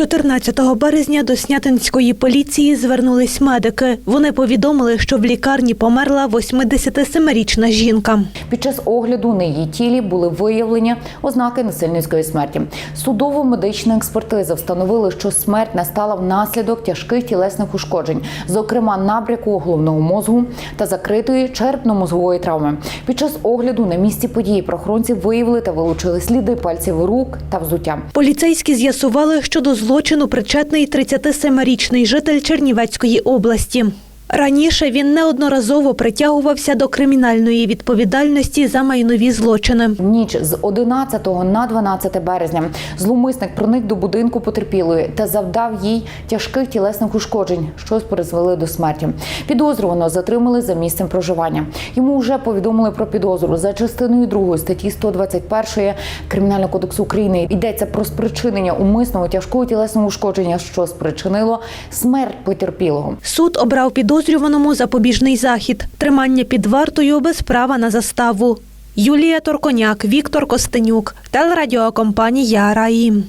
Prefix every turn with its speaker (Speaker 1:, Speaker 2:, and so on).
Speaker 1: 14 березня до Снятинської поліції звернулись медики. Вони повідомили, що в лікарні померла 87-річна жінка.
Speaker 2: Під час огляду на її тілі були виявлені ознаки насильницької смерті. Судово-медична експертиза встановила, що смерть настала внаслідок тяжких тілесних ушкоджень, зокрема набряку головного мозгу та закритої черепно-мозгової травми. Під час огляду на місці події прохоронці виявили та вилучили сліди пальців рук та взуття.
Speaker 1: Поліцейські з'ясували, що до злочину причетний 37-річний житель Чернівецької області. Раніше він неодноразово притягувався до кримінальної відповідальності за майнові злочини.
Speaker 2: Ніч з 11 на 12 березня зловмисник проник до будинку потерпілої та завдав їй тяжких тілесних ушкоджень, що призвели до смерті. Підозрюваного затримали за місцем проживання. Йому вже повідомили про підозру за частиною 2 статті 121 Кримінального кодексу України. Йдеться про спричинення умисного тяжкого тілесного ушкодження, що спричинило смерть потерпілого.
Speaker 1: Суд обрав підозрюваному запобіжний захід – тримання під вартою без права на заставу. Юлія Торконяк, Віктор Костенюк, телерадіокомпанія Раї.